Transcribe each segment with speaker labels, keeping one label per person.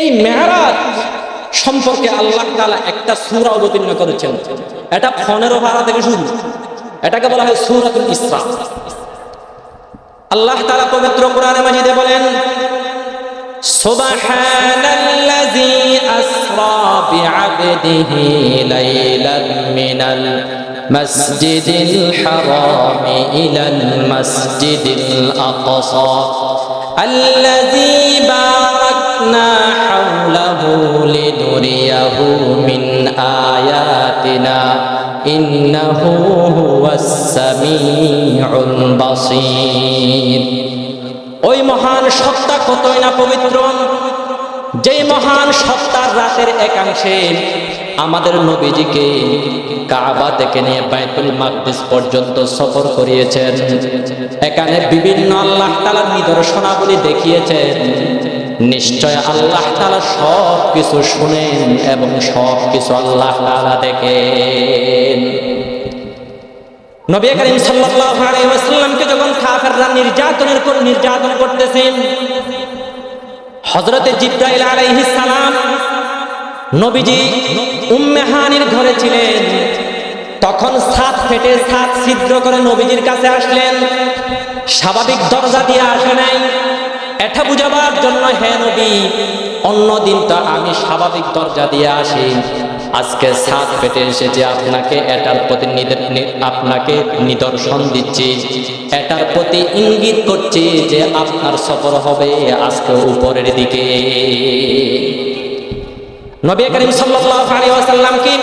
Speaker 1: এই মেহরাজ সম্পর্কে আল্লাহ তাআলা একটা সূরা অবতীর্ণ করেছেন এটা পনেরো পারা থেকে শুরু এটাকে বলা হয় সূরাতুল ইসরা আল্লাহ তাআলা পবিত্র কোরআনে মাজিদে বলেন سبحان الذي أسرى بعبده ليلا من المسجد الحرام إلى المسجد الأقصى الذي باركنا লিনুরিয়াহু মিন আয়াতিনা, ইন্নাহু হুয়াস সামিউল ওই মহান সত্তা কতই না পবিত্র? যে মহান সত্তার রাতের একাংশে আমাদের নবীজিকে কাবা থেকে নিয়ে বাইতুল মাকদিস পর্যন্ত সফর করিয়েছেন। এখানে বিভিন্ন আল্লাহ তালার নিদর্শনাবলী দেখিয়েছেন। নিশ্চয় আল্লাহ তালা সব কিছু শুনেন এবং সব কিছু আল্লাহ তালা দেখেন। নবী করিম সাল্লাল্লাহু আলাইহি ওয়াসাল্লামকে যখন কাফেররা নির্যাতনের পর নির্যাতন করতেছেন, হযরতে জিবরাইল আলাইহিস সালাম নবীজি উম্মে হানির ঘরে ছিলেন। তখন ছাদ ফেটে ছাদ ছিদ্র করে নবীজির কাছে আসলেন। স্বাভাবিক দরজা দিয়ে আসে নাই। এটা বুঝাবার জন্য হে নবী, অন্য দিন তো আমি স্বাভাবিক দরজা দিয়ে আসি। আজকে ছাদ ফেটে এসেছে, আপনাকে এটার প্রতি আপনাকে নিদর্শন দিচ্ছি। এটার প্রতি ইঙ্গিত করছি যে আপনার সফর হবে আজকে উপরের দিকে। নবী করিম ওয়াসাল্লাম কি?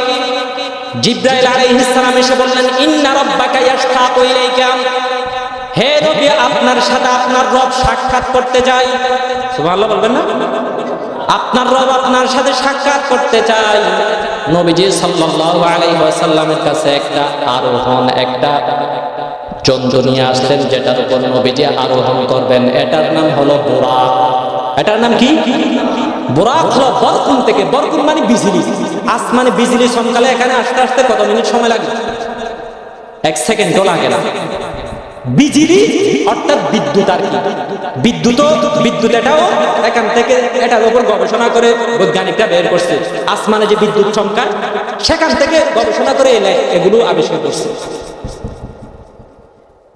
Speaker 1: জিব্রাইল আলাইহিস সালাম এসে বললেন, ইন্না রাব্বাকা ইয়াশতাকু ইলাইকা। হে নবী আপনার সাথে আপনার রব সাক্ষাৎ করতে চাই। সুবহানাল্লাহ বলবেন না? আপনার রব আপনার সাথে সাক্ষাৎ করতে চাই। নবীজি সাল্লাল্লাহু আলাইহি ওয়াসাল্লামের কাছে একটা আরোহণ, একটা জন্তু নিয়ে আসলেন, যেটার উপর নবীজি আরোহণ করবেন। এটার নাম হলো বোরাক। এটার নাম কি? বোরাক হলো বরকুন থেকে, বরকুন মানে বিজলি। আসমানে বিজলি চমকালে এখানে আসতে আসতে কত মিনিট সময় লাগে? এক সেকেন্ডও লাগে না। বিজলি অর্থাৎ বিদ্যুৎ আর কি। বিদ্যুৎ বিদ্যুৎ এটাও এখান থেকে এটার উপর গবেষণা করে বের করছে। আসমানে যে বিদ্যুৎ সেখান থেকে গবেষণা করে এলে এগুলো আবিষ্কার করছে।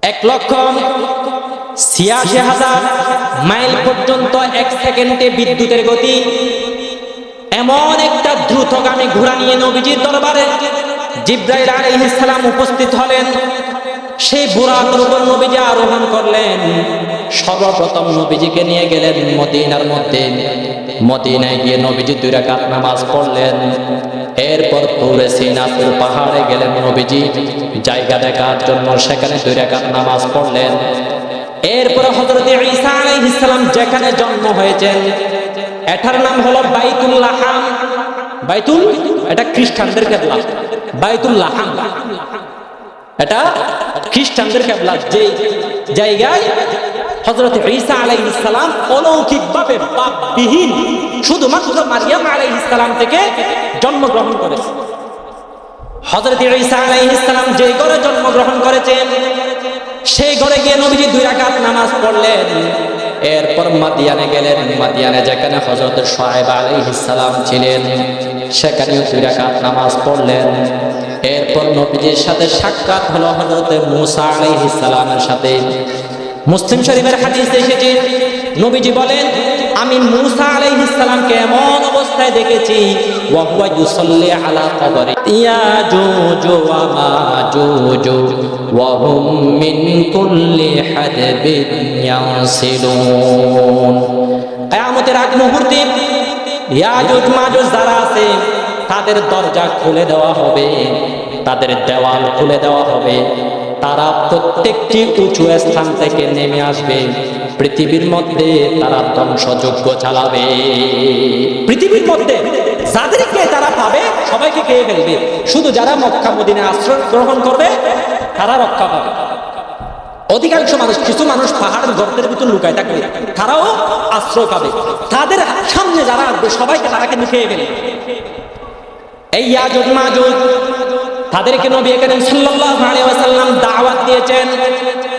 Speaker 1: এক লক্ষ ছিয়াশি হাজার মাইল পর্যন্ত এক সেকেন্ডে বিদ্যুতের গতি এমন একটা দ্রুতগামী ঘোড়া নিয়ে নবীজির দরবারে জিব্রাইল আলাইহিস সালাম উপস্থিত হলেন। সেই বুড়াতের উপর নবীজি আরোহণ করলেন। সর্বপ্রথম নবীজিকে নিয়ে গেলেন মদিনার মধ্যে। মদিনায় গিয়ে নবীজি দুই রাকাত নামাজ পড়লেন। এরপর পুরে সিনাতুর পাহাড়ে গেলেন নবীজি। জায়গা দেখার জন্য সেখানে দুই রাকাত নামাজ পড়লেন। এরপর হযরত ঈসা আলাইহিস সালাম যেখানে জন্ম হয়েছেন, এটার নাম হলো বাইতুল লাহাম বাইতুল? এটা খ্রিস্টানদের কেবলা। বাইতুল লাহাম এটা খ্রিস্টানদের কেবলা যে জায়গায় হযরত ঈসা আলাইহিস সালাম অলৌকিকভাবে বাপবিহীন শুধুমাত্র মারিয়াম আলাইহিস সালাম থেকে জন্মগ্রহণ করেছে। হযরত ঈসা আলাইহিস সালাম যে ঘরে জন্মগ্রহণ করেছেন, সেই ঘরে গিয়ে নবীজি দুই রাকাত নামাজ পড়লেন। এরপর মাদিয়ানে গেলেন। মাদিয়ানে যেখানে হজরত সোহাইব আলাইহিস সালাম ছিলেন, সেখানেও দুই রাকাত নামাজ পড়লেন। এরপর নবীজির সাথে সাক্ষাৎ হলো হযরত মুসা আলাইহিস সালামের সাথে। মুসলিম শরীফের হাদিস এসেছে। নবীজি বলেন, আমি মুসা আলাইহিস সালামকে এমন অবস্থায় দেখেছি ওয়া হুয়া ইউসাল্লি আলা কবরি। ইয়াজুজ ওয়া মাজুজ ওয়া হুম মিন কুল্লি হাদবিন ইয়ানসিলুন। কিয়ামতের আগ মুহূর্তে ইয়াজুজ মাজুজ যারা আছে তাদের দরজা খুলে দেওয়া হবে, তাদের দেওয়াল খুলে দেওয়া হবে। তারা প্রত্যেকটি উঁচু স্থান থেকে নেমে আসবে। পৃথিবীর মধ্যে তারা ধ্বংসযোগ্য চালাবে। পৃথিবীর মধ্যে যাদেরকে তারা পাবে, সবাইকে খেয়ে ফেলবে। শুধু যারা মক্কা মদিনে আশ্রয় গ্রহণ করবে, তারা রক্ষা পাবে। অধিকাংশ মানুষ, কিছু মানুষ পাহাড়ের গর্তের ভিতর লুকায় থাকবে তারাও আশ্রয় পাবে। তাদের সামনে যারা আসবে, সবাইকে তারা কিন্তু খেয়ে ফেলবে। এই ইয়াজুজ মাজুজ তাদেরকে নবী করিম সাল্লাল্লাহু আলাইহি ওয়াসাল্লাম দাওয়াত দিয়েছেন।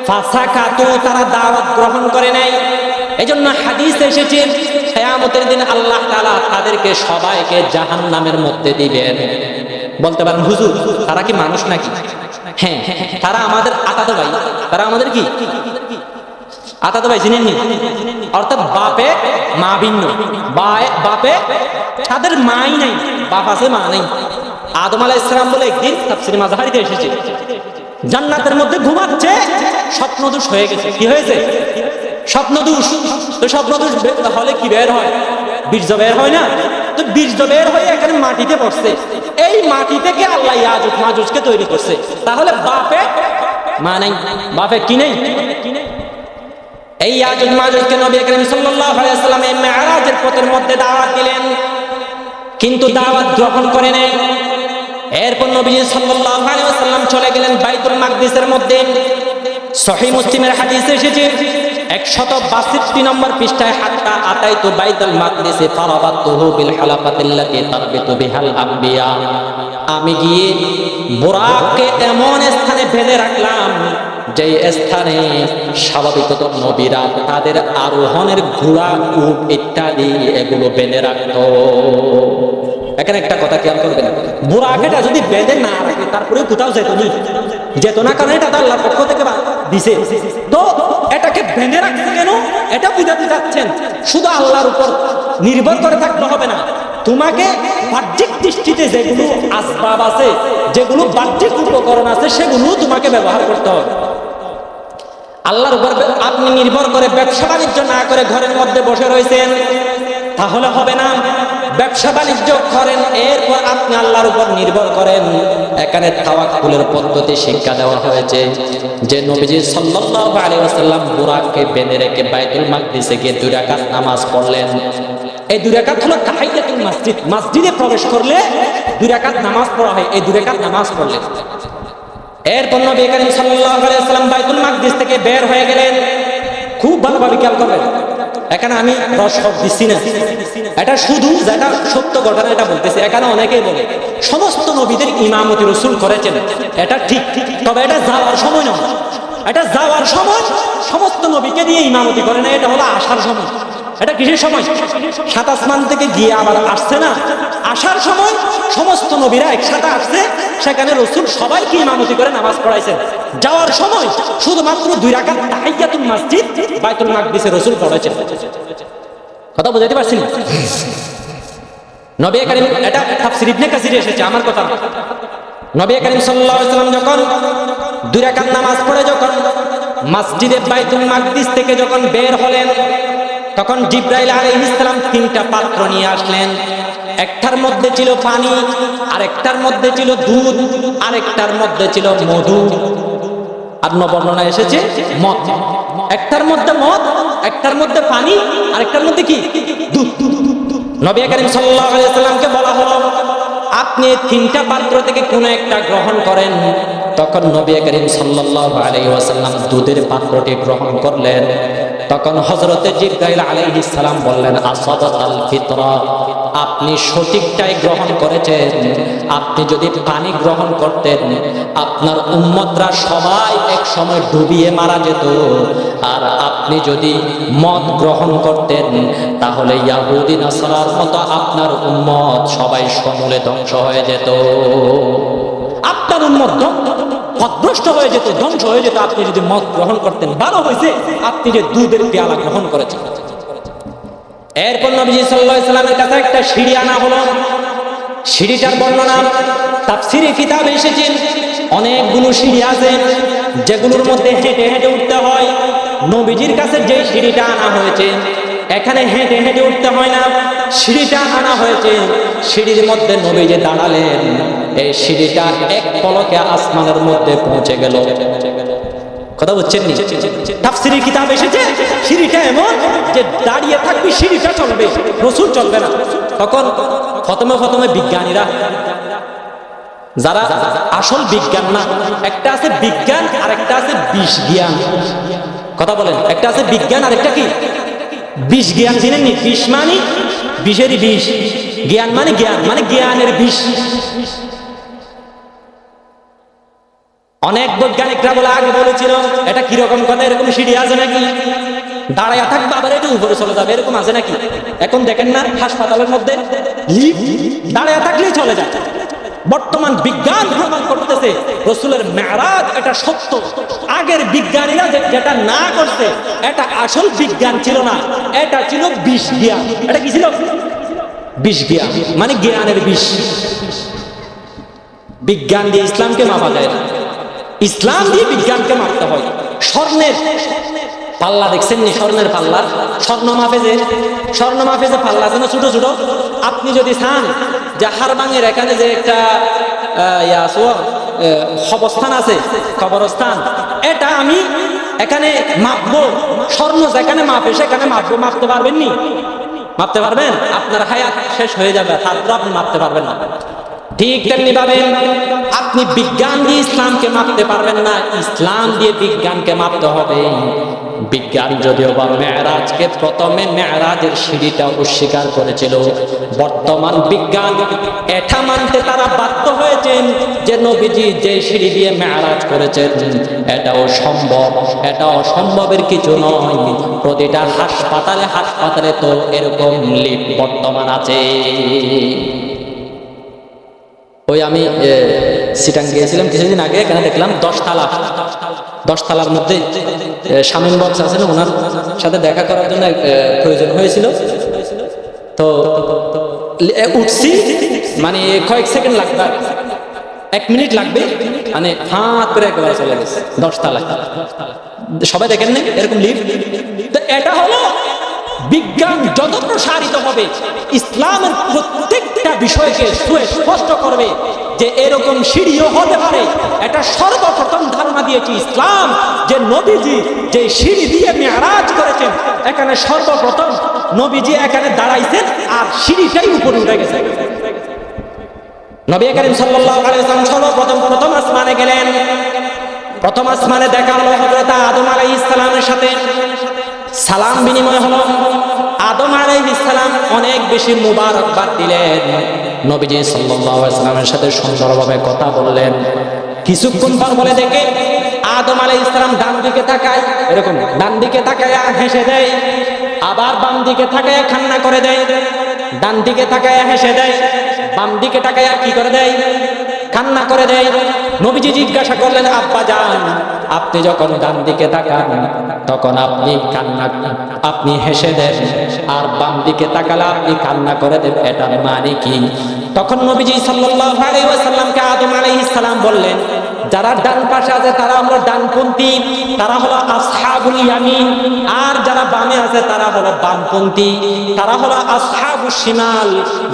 Speaker 1: ফাসাকাতু, তারা দাওয়াত গ্রহণ করে নাই। এজন্য হাদিস এসেছে, কেয়ামতের দিন আল্লাহ তাআলা তাদেরকে সবাইকে জাহান্নামের মধ্যে দিবেন। বলতে পারেন, হুজুর, তারা কি মানুষ নাকি? হ্যাঁ তারা আমাদের আতাতো ভাই, তারা আমাদের কি? আতাতো ভাই অর্থাৎ বাপে মা ভিন্ন। বাপে তাদের মাই নাই, বাপ আছে, মা নেই। আদম ইসলাম বলে একদিন এসেছে, জান্নাতের মধ্যে ঘুমাচ্ছে, স্বপ্নদোষ হয়ে গেছে। কি হয়েছে? স্বপ্নদোষ। তো স্বপ্নদোষ হলে কি বের হয়? বীর্য বের হয় না? তো বীর্য বের হয়ে এখানে মাটিতে পড়ছে এই মাটি থেকে আল্লাহ ইয়াজুজ মাজুজকে তৈরি করছে? তাহলে বাপে মা নাই। বাপে কি নেই? এই ইয়াজুজ মাজুজকে নবী করিম সাল্লাল্লাহু আলাইহি সাল্লাম এই পথের মধ্যে দাওয়াত দিলেন। কিন্তু দাওয়াত গ্রহণ করে এরপর নবী সাল্লাল্লাহু আলাইহি চলে গেলেন বাইতুল মাকদিসের মধ্যে। সহিহ মুসলিমের হাদিসে এসেছে 162 নম্বর পৃষ্ঠায়, হাত্তা আতাইতু বাইতুল মাকদিসে ফারাবাতুহু বিল হালাকাতিল্লাতি তারবিতু বিহাল আম্বিয়া। আমি গিয়ে বুরাককে এমন স্থানে বেঁধে রাখলাম যে স্থানে স্বাভাবিকত নবীরা তাদের আরোহণের ঘোড়া, উট ইত্যাদি এগুলো বেঁধে রাখতো। এখানে একটা কথা খেয়াল করবেন বুড়া আঁকেটা যদি বেঁধে না রাখে, তারপরে কোথাও যেত যেত না কারণ এটা তো আল্লাহর পক্ষ থেকে দিছে। তো এটাকে বেঁধে রাখছে কেন? এটা বুঝাতে চাচ্ছেন, শুধু আল্লাহর উপর নির্ভর করে থাকতে হবে না। তোমাকে বাহ্যিক দৃষ্টিতে যেগুলো আসবাব আছে, যেগুলো বাহ্যিক উপকরণ আছে, সেগুলো তোমাকে ব্যবহার করতে হবে। আল্লাহর উপর আপনি নির্ভর করে ব্যবসা বাণিজ্য না করে ঘরের মধ্যে বসে রয়েছেন, তাহলে হবে না। ব্যবসা বাণিজ্য করেন, এরপর আপনি আল্লাহর উপর নির্ভর করেন। এখানে তাওয়াক্কুলের পদ্ধতি শিক্ষা দেওয়া হয়েছে যে নবীজি সাল্লাল্লাহু আলাইহি ওয়াসাল্লাম বুরাককে বেঁধে রেখে বাইতুল মাকদিসে গিয়ে দুই রাকাত নামাজ পড়লেন। এই দুই রাকাত হলো তাহিয়াতুল মসজিদ। মসজিদে প্রবেশ করলে দুই রাকাত নামাজ পড়া হয়। এই দুই রাকাত নামাজ পড়লেন এরপর নবী করিম সাল্লাল্লাহু আলাইহি ওয়াসাল্লাম বাইতুল মাকদিস থেকে বের হয়ে গেলেন। খুব ভালোভাবে খেয়াল করবেন। এখানে আমি রসদ দিচ্ছি না। এটা শুধু যেটা সত্য ঘটনা এটা বলতেছি। এখানে অনেকেই বলে, সমস্ত নবীদের ইমামতি রসুল করেছেন। এটা ঠিক। তবে এটা যাওয়ার সময় নয়। এটা যাওয়ার সময় সমস্ত নবীকে দিয়ে ইমামতি করে না এটা হলো আসার সময়। এটা কিসের সময়? সাত আসমান থেকে গিয়ে আবার আসছে না? আসার সময় সমস্ত নবীরা একসাথে আসছে, সেখানে রসুল সবাইকে ইমামতি করে নামাজ পড়াইছেন। যাওয়ার সময় শুধুমাত্র দুই রাকাত তাহিয়াতুল মসজিদ বাইতুল মাকদিসে রসুল পড়াইছেন। কথা বুঝাইতে পারছি না? নবী করিম, এটা তাফসির ইবনে কাসিরে এসেছে, আমার কথা। নবী করিম সাল্লাল্লাহু আলাইহি সাল্লাম যখন দুই রাকাত নামাজ পড়ে, যখন মসজিদে বাইতুল মাকদিস থেকে যখন বের হলেন তখন জিব্রাইল আলাইহিস সালাম তিনটা পাত্র নিয়ে আসলেন। একটার মধ্যে ছিল পানি, আরেকটার মধ্যে ছিল দুধ, আরেকটার মধ্যে ছিল মধু। আর বর্ণনা এসেছে, মদ। একটার মধ্যে মদ, একটার মধ্যে পানি, আরেকটার মধ্যে কি? দুধ। নবী করিম সাল্লামকে বলা হলো, আপনি তিনটা পাত্র থেকে কোনো একটা গ্রহণ করেন। তখন নবী করিম আলাইহি ওয়াসাল্লাম দুধের পাত্রটি গ্রহণ করলেন। তখন হযরতে জিব্রাইল আলাইহিস সালাম বললেন আসাদাতাল ফিতরা, আপনি সঠিকটাই গ্রহণ করেছেন। আপনি যদি পানি গ্রহণ করতেন, আপনার উম্মতরা সবাই এক সময় ডুবিয়ে মারা যেত। আর আপনি যদি মদ গ্রহণ করতেন, তাহলে ইয়াহুদি নাসারার মতো আপনার উম্মত সবাই সমূলে ধ্বংস হয়ে যেত। আপনার উম্মত পথভ্রষ্ট হয়ে যেত, ধ্বংস হয়ে যেত। আপনি যদি মদ গ্রহণ করতেন ভালো হয়েছে আপনি যে দুধের পেয়ালা গ্রহণ করেছেন। এরপর নবীজি সাল্লামের কাছে একটা সিঁড়ি আনা হলো। সিঁড়িটার বর্ণনা তাফসিরে কিতাবে এসেছে। অনেকগুলো সিঁড়ি আছে, যেগুলোর মধ্যে হেঁটে হেঁটে উঠতে হয়। নবীজির কাছে যে সিঁড়িটা আনা হয়েছে এখানে হেঁটে হেঁটে উঠতে হয় না। সিঁড়িটা আনা হয়েছে। সিঁড়ির মধ্যে নবী যে দাঁড়ালেন, এই সিঁড়িটা এক পলকে আসমানের মধ্যে পৌঁছে গেল। কথা বুঝছেন নি? তাফসিরের কিতাব এসেছে? সিঁড়িটা এমন যে দাঁড়িয়ে থাকবি, সিঁড়িটা চলবে। রসুল চলবে না। তখন প্রথমে প্রথমে বিজ্ঞানীরা, যারা আসল বিজ্ঞান না, একটা আছে বিজ্ঞান আর একটা আছে বিষ জ্ঞান কথা বলেন, একটা আছে বিজ্ঞান আর একটা কি? বিষ জ্ঞান চিনেননি বিষ মানে? বিষেরই বিষ জ্ঞান মানে জ্ঞান মানে জ্ঞানের বিষ। অনেক বৈজ্ঞানিকরা বলে, আগে বলেছিল, এটা কীরকম কথা, এরকম সিঁড়ি আছে নাকি? দাঁড়াইয়া থাকবে আবার একটু উপরে চলে যাবে, এরকম আছে নাকি? এখন দেখেন না, হাসপাতালের মধ্যে দাঁড়াইয়া থাকলেই চলে যায়। বর্তমান বিজ্ঞান প্রমাণ করতেছে, রসুলের মেয়ারাজ এটা সত্য। আগের বিজ্ঞানীরা যেটা না করছে, এটা আসল বিজ্ঞান ছিল না, এটা ছিল বিষ জ্ঞান। এটা কি ছিল? বিষ জ্ঞান মানে জ্ঞানের বিষ। বিজ্ঞান দিয়ে ইসলামকে মাপা যায় না। ইসলাম দিয়ে বিজ্ঞানকে মাপতে হয়। স্বর্ণের পাল্লা দেখছেন নি স্বর্ণের পাল্লা? স্বর্ণ যে স্বর্ণ যে পাল্লা আছে না ছোট ছোট। আপনি যদি চান যে হারবাঙের এখানে যে একটা ইয়া আছে, কবরস্থান আছে কবরস্থান এটা আমি এখানে মাপবো। স্বর্ণ যেখানে মাপে সেখানে মাপবো। মাপতে পারবেন নি? মাপতে পারবেন? আপনার হায়াত শেষ হয়ে যাবে তারপর আপনি মাপতে পারবেন না। ঠিক তেমনি ভাবে আপনি বিজ্ঞান দিয়ে ইসলামকে মাপতে পারবেন না, ইসলাম দিয়ে বিজ্ঞানকে মাপতে হবে। বিজ্ঞান যদিও বা মেয়েরাজকে প্রথমে মেয়েরাজের সিঁড়িটা অস্বীকার করেছিল, বর্তমান বিজ্ঞান এটা মানতে তারা বাধ্য হয়েছেন যে নবীজি যে সিঁড়ি দিয়ে মেয়েরাজ করেছেন, এটাও সম্ভব, এটা অসম্ভবের কিছু নয়। প্রতিটা হাসপাতালে হাসপাতালে তো এরকম লিফট বর্তমান আছে। ওই আমি সিটাং গিয়েছিলাম। কিছুদিন আগে এখানে দেখলাম দশতলা দশতলার মধ্যে শামীম বক্স আছে না, ওনার সাথে দেখা করার জন্য প্রয়োজন হয়েছিল। তো উঠছি। মানে কয়েক সেকেন্ড লাগবে। এক মিনিট লাগবে। মানে হাত করে একবার চলে গেছে। দশতলা সবাই দেখেন না এরকম লিফট এটা হলো বিজ্ঞান যত প্রসারিত হবে, ইসলামের প্রত্যেকটা বিষয়কে সুস্পষ্ট করবে যে এরকম সিঁড়িও হতে পারে। এটা সর্বপ্রথম ধারণা দিয়েছে ইসলাম যে নবীজি যে সিঁড়ি দিয়ে মেয়ারাজ করেছেন, এখানে সর্বপ্রথম নবীজি এখানে দাঁড়াইছেন আর সিঁড়িটাই উপরে উঠে গেছে। নবী করিম সাল্লাল্লাহু আলাইহি সর্বপ্রথম প্রথম আসমানে গেলেন। প্রথম আসমানে দেখা হলো হযরত আদম আলাইহিস সালামের সাথে। সালাম বিনিময় হলো। আদম সালাম অনেক বেশি মুবারকবাদ দিলেন। নবীজি সাল্লামের সাথে সুন্দরভাবে কথা বললেন। কিছুক্ষণ পর বলে দেখে, আদম আলাই ইসলাম ডান দিকে তাকায়, এরকম ডান দিকে তাকায় হেসে দেয়। আবার বাম দিকে তাকায় খান্না করে দেয়। ডান দিকে তাকায় হেসে দেয়। বাম দিকে তাকায় কি করে দেয়? কান্না করে দেয় নবীজি জিজ্ঞাসা করলেন, আব্বা যান, আপনি যখন ডান দিকে তাকান, তখন আপনি কান্না, আপনি হেসে দেন। আর বাম দিকে তাকালে আপনি কান্না করে দেন, এটার মানে কি? তখন নবীজি সাল্লাল্লাহু আলাইহি ওয়াসাল্লামকে আদম আলাইহিস সালাম বললেন, যারা ডান পাশে আছে, তারা হলো ডানপন্থী, তারা হলো আসহাবুল ইয়ামিন, আর যারা বামে আছে, তারা হলো বামপন্থী, তারা হলো আসহাবুল শিমাল,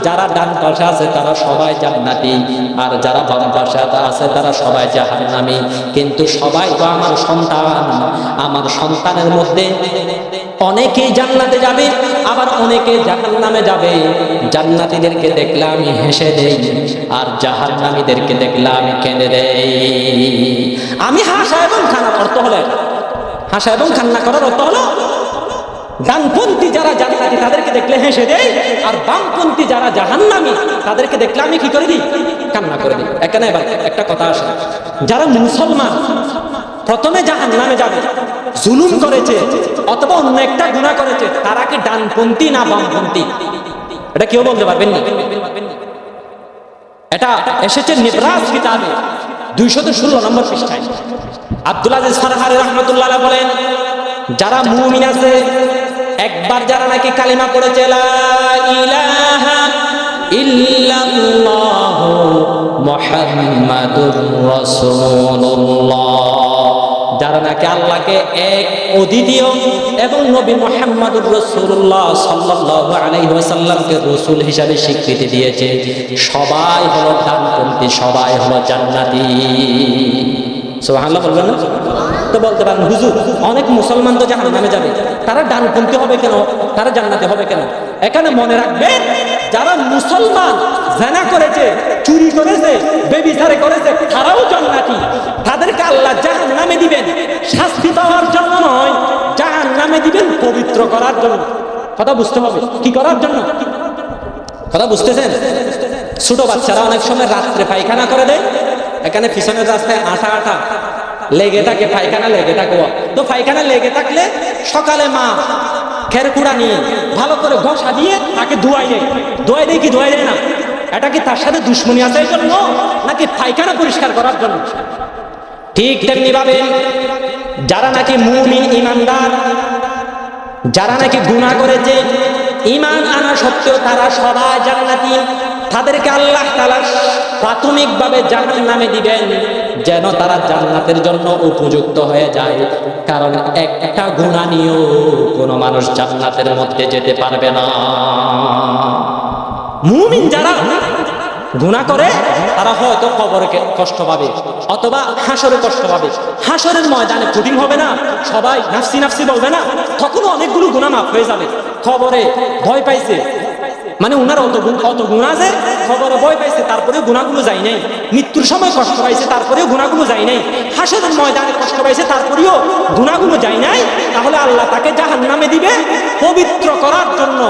Speaker 1: যারা ডান পাশে আছে তারা সবাই জান্নাতি, আর যারা বাম পাশে আছে তারা সবাই জাহান্নামী। কিন্তু সবাই তো আমার সন্তান। আমার সন্তানের মধ্যে অনেকেই জান্নাতে যাবে, আবার অনেকে জাহান্নামে যাবে। জান্নাতীদেরকে দেখলে আমি হেসে দেই, আর জাহান্নামীদেরকে দেখলে আমি কেঁদে দেই। আমি হাসা এবং খানার অর্থ হলে, হাসা এবং কান্না করার অর্থ হলো ডানপন্থী যারা জান্নাতি, তাদেরকে দেখলে হেসে দেয় আর বামপন্থী যারা জাহান্নামী, তাদেরকে দেখলে আমি কি করে দিই? কান্না করে দিই। এখানে এবার একটা কথা আসে। যারা মুসলমান, প্রথমে জাহান নামে যাবে, জুলুম করেছে, অথবা অন্য একটা গুণা করেছে, তারা কি ডানপন্থী না বামপন্থী? এটা কেউ বলতে পারবেন না। এটা এসেছে নিবরাজ কিতাবে, দুইশত ষোলো নম্বর পৃষ্ঠায়। আব্দুল আজিজ ফারহারি রহমতুল্লাহ বলেন, যারা মুমিন আছে একবার যারা নাকি কালিমা পড়েছে যারা নাকি আল্লাহকে এক অদ্বিতীয় এবং নবী মোহাম্মদুর রসুল্লাহ সাল্লাল্লাহু আলাইহি ওয়াসাল্লামকে রসুল হিসাবে স্বীকৃতি দিয়েছে। সবাই হলো ডানপন্থী সবাই হলো জান্নাতি। অনেক মুসলমান তো যাবে। তারা হবে কেন? তারা হবে কেন? এখানে মনে যারা মুসলমান করেছে, চুরি করেছে করেছে শাস্তি পাওয়ার জন্য নয় জাহান নামে দিবেন পবিত্র করার জন্য। কথা বুঝতে হবে, কি করার জন্য? কথা বুঝতেছেন? ছোট বাচ্চারা অনেক সময় রাত্রে পায়খানা করে দেয় এখানে পিছনের রাস্তায় আটা আটা লেগে থাকে, পায়খানা লেগে থাকে তো পায়খানা লেগে থাকলে সকালে মা খেরকুড়া নিয়ে ভালো করে ঘষা দিয়ে তাকে ধোয়াই দেয়। ধোয়াই দেয় কি? ধোয়াই দেয় না। এটা কি তার সাথে দুশ্মনী আছে জন্য? নাকি পায়খানা পরিষ্কার করার জন্য? ঠিক তেমনি ভাবে যারা নাকি মুমিন ইমানদার, যারা নাকি গুনাহ করেছে, ইমান আনা সত্ত্বেও তারা সবাই জান্নাতি। তাদেরকে আল্লাহ তাআলা প্রাথমিকভাবে জান্নাত নামে দিবেন, যেন তারা জান্নাতের জন্য উপযুক্ত হয়ে যায়। কারণ একটা গুনাহ নিয়েও কোনো মানুষ জান্নাতের মধ্যে যেতে পারবে না। মুমিন যারা গুণা করে, তারা হয়তো কবরে কষ্ট পাবে অথবা হাসরে কষ্ট পাবে। হাসরের ময়দানে কঠিন হবে না, সবাই নাফসি নাফসি বলবে না, তখনও অনেকগুলো গুণা মাফ হয়ে যাবে। খবরে ভয় পাইছে মানে উনার অত অত গুণা আছে খবরে ভয় পাইছে, তারপরেও গুণাগুলো যায় নাই। মৃত্যুর সময় কষ্ট পাইছে, তারপরেও গুণাগুলো যায় নাই। হাসরের ময়দানে কষ্ট পাইছে, তারপরেও গুণাগুলো যায় নাই। তাহলে আল্লাহ তাকে জাহান নামে দিবে পবিত্র করার জন্য।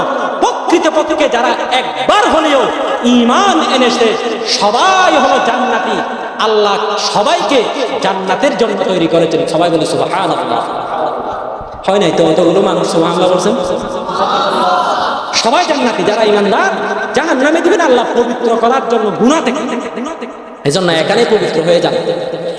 Speaker 1: প্রকৃত পক্ষে যারা একবার হলেও ইমান এনেছে, সবাই হলো জান্নাতি। আল্লাহ সবাইকে জান্নাতের জন্য তৈরি করেছেন। সবাই বলে, সুবহানাল্লাহ। হয় নাই তো? অতগুলো মানুষ সুবহানাল্লাহ বলছেন। সবাই জান্নাতি, যারা ইমানদার জাহান নামে দিবেন আল্লাহ পবিত্র করার জন্য গুণা থেকে। এই জন্য এখানে পবিত্র হয়ে যান।